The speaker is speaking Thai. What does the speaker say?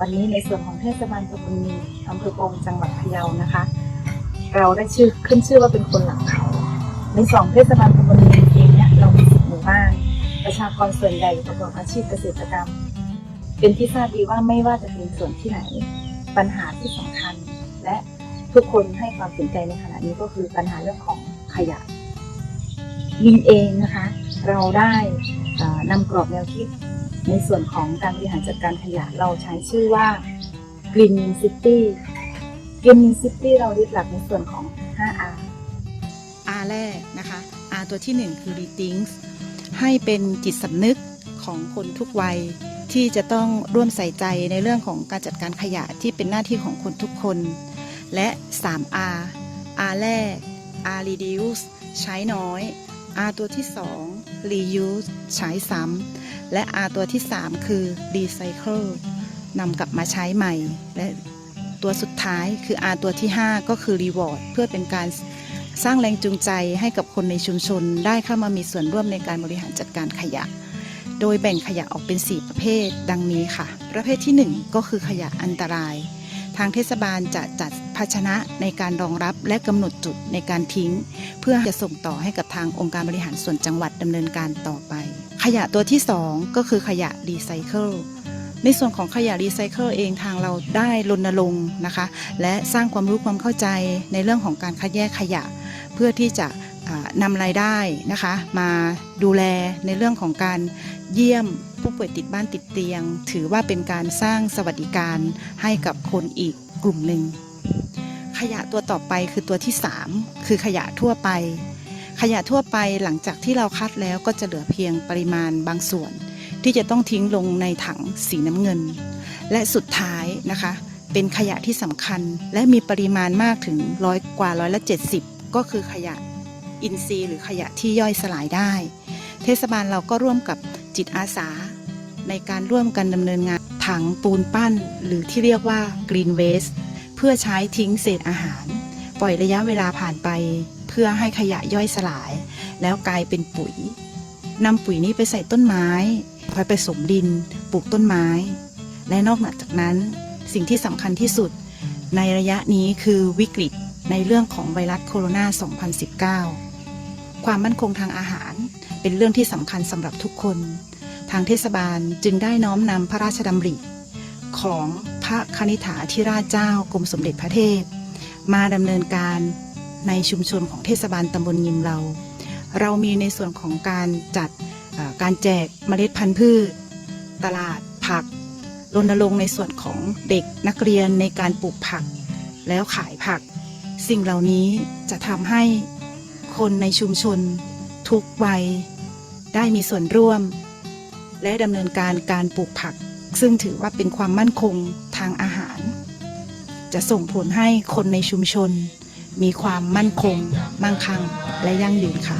วันนี้ในส่วนของเทศบาลตำบลมีอำเภอปงจังหวัดพะเยานะคะ เราได้ชื่อขึ้นชื่อว่าเป็นคนหลังเขา ในสองเทศบาลตำบลมีเองเนี่ยเรามีสิบหมู่บ้านประชากรส่วนใหญ่ประกอบอาชีพเกษตรกรรม เป็นที่ทราบดีว่าไม่ว่าจะเป็นส่วนที่ไหน ปัญหาที่สำคัญ และทุกคนให้ความสนใจในขณะนี้ก็คือปัญหาเรื่องของขยะ ยินเองนะคะ เราได้นำกรอบแนวคิดในส่วนของการบริหารจัดการขยะเราใช้ชื่อว่า Green City Green City เรายึดหลักในส่วนของ 5R R แรกนะคะ R ตัวที่ 1 คือ Rethink ให้เป็นจิตสำนึกของคนทุกวัยที่จะต้องร่วมใส่ใจในเรื่องของการจัดการขยะที่เป็นหน้าที่ของคนทุกคน และ 3R R แรก R reduce ใช้น้อย R ตัวที่ 2 reuse ใช้ซ้ำและ R ตัวที่ 3 คือ recycle นำกลับมาใช้ใหม่ และตัวสุดท้ายคือ R ตัวที่ 5 ก็คือ reward เพื่อเป็นการสร้างแรงจูงใจให้กับคนในชุมชน ได้เข้ามามีส่วนร่วมในการบริหารจัดการขยะ โดยแบ่งขยะออกเป็น 4 ประเภท ดังนี้ค่ะ ประเภทที่ 1 ก็คือขยะอันตราย ทางเทศบาลจะจัดภาชนะในการรองรับและกำหนดจุดในการทิ้ง เพื่อจะส่งต่อให้กับทางองค์การบริหารส่วนจังหวัดดำเนินการต่อไป ขยะตัวที่ 2 ก็คือขยะรีไซเคิลในส่วนของขยะรีไซเคิลเองทางเราได้รณรงค์นะคะ และสร้างความรู้ความเข้าใจในเรื่องของการคัดแยกขยะ เพื่อที่จะนำรายได้นะคะ มาดูแลในเรื่องของการเยี่ยม ผู้ป่วยติดบ้านติดเตียง ถือว่าเป็นการสร้างสวัสดิการให้กับคนอีกกลุ่มหนึ่ง ขยะตัวต่อไปคือตัวที่ 3 คือขยะทั่วไป ขยะทั่วไปหลังจากที่เราคัดแล้วก็จะเหลือเพียงปริมาณบางส่วน ที่จะต้องทิ้งลงในถังสีน้ำเงิน และสุดท้ายนะคะ เป็นขยะที่สำคัญและมีปริมาณมากถึงร้อยกว่าร้อยละ70 ก็คือขยะอินทรีย์หรือขยะที่ย่อยสลายได้ เทศบาลเราก็ร่วมกับจิตอาสา ในการร่วมกันดำเนินงานถังปูนปั้น หรือที่เรียกว่า Green Waste เพื่อใช้ทิ้งเศษอาหาร ปล่อยระยะเวลาผ่านไป เพื่อให้ขยะย่อยสลาย แล้วกลายเป็นปุ๋ยนำปุ๋ยนี้ไปใส่ต้นไม้คอยไปสมดินปลูกต้นไม้ และนอกเหนือจากนั้นสิ่งที่สำคัญที่สุด ในระยะนี้คือวิกฤตในเรื่องของไวรัสโคโรนา 2019 ความมั่นคงทางอาหารเป็นเรื่องที่สำคัญสำหรับทุกคนางเทศบาลจึงได้น้อมนำพระราชดำริของพระคณิฐาธิราชเจ้ากรมสมเด็จพระเทพ มาดำเนินการในชุมชนของเทศบาลตำบลยิมเรา เรามีในส่วนของการจัดการแจกเมล็ดพันธุ์พืช ตลาดผักรณรงค์ในส่วนของเด็กนักเรียนในการปลูกผัก แล้วขายผัก สิ่งเหล่านี้จะทำให้คนในชุมชนทุกวัยได้มีส่วนร่วม และดำเนินการการปลูกผัก ซึ่งถือว่าเป็นความมั่นคงทางอาหาร จะส่งผลให้คนในชุมชน มีความมั่นคง มั่งคั่ง และยั่งยืนค่ะ